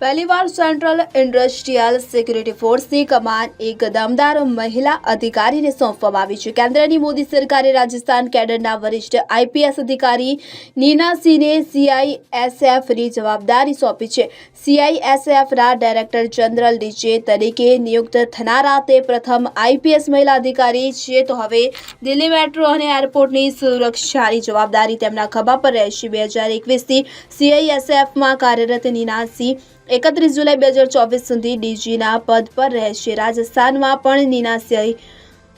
પહેલીવાર central industrial security ફોર્સની કમાન એક દમદાર મહિલા અધિકારીને સોંપવામાં આવી છે. કેન્દ્રની મોદી સરકારે રાજસ્થાન કેડરના વરિષ્ઠ આઈપીએસ અધિકારી નીના સિંહને સીઆઈએસએફની જવાબદારી સોંપી છે. સીઆઈએસએફના ડાયરેક્ટર જનરલ ડીજે તરીકે નિયુક્ત થનારા તે પ્રથમ આઈપીએસ મહિલા અધિકારી છે. તો હવે દિલ્હી મેટ્રો અને એરપોર્ટની સુરક્ષાની જવાબદારી તેમના ખભા પર રહેશે. બે હજાર એકવીસથી સીઆઈએસએફમાં કાર્યરત નીના સિંહ એકત્રીસ જુલાઈ બે હજાર ચોવીસ સુધી ડીજીના પદ પર રહેશે. રાજસ્થાનમાં પણ નીના સિંહ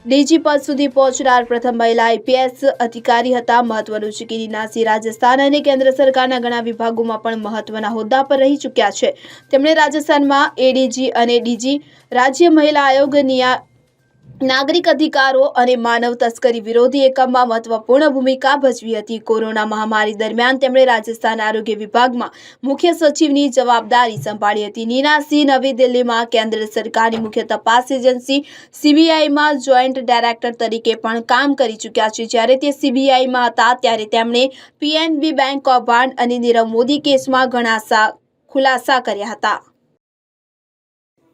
ડીજી પદ સુધી પહોંચનાર પ્રથમ મહિલા આઈપીએસ અધિકારી હતા. મહત્વનું છે કે નીના રાજસ્થાન અને કેન્દ્ર સરકારના ઘણા વિભાગોમાં પણ મહત્વના હોદ્દા પર રહી ચૂક્યા છે. તેમણે રાજસ્થાનમાં એડીજી અને ડીજી રાજ્ય મહિલા આયોગ નિયા નાગરિક અધિકારો અને માનવ તસ્કરી વિરોધી એકમમાં મહત્વપૂર્ણ ભૂમિકા ભજવી હતી. કોરોના મહામારી દરમિયાન તેમણે રાજસ્થાન આરોગ્ય વિભાગમાં મુખ્ય સચિવની જવાબદારી સંભાળી હતી. નીના નવી દિલ્હીમાં કેન્દ્ર સરકારની મુખ્ય તપાસ એજન્સી સીબીઆઈમાં જોઈન્ટ ડાયરેક્ટર તરીકે પણ કામ કરી ચૂક્યા છે. જ્યારે તે સીબીઆઈમાં હતા ત્યારે તેમણે પીએનબી બેંક કૌભાંડ અને નીરવ મોદી કેસમાં ઘણા ખુલાસા કર્યા હતા.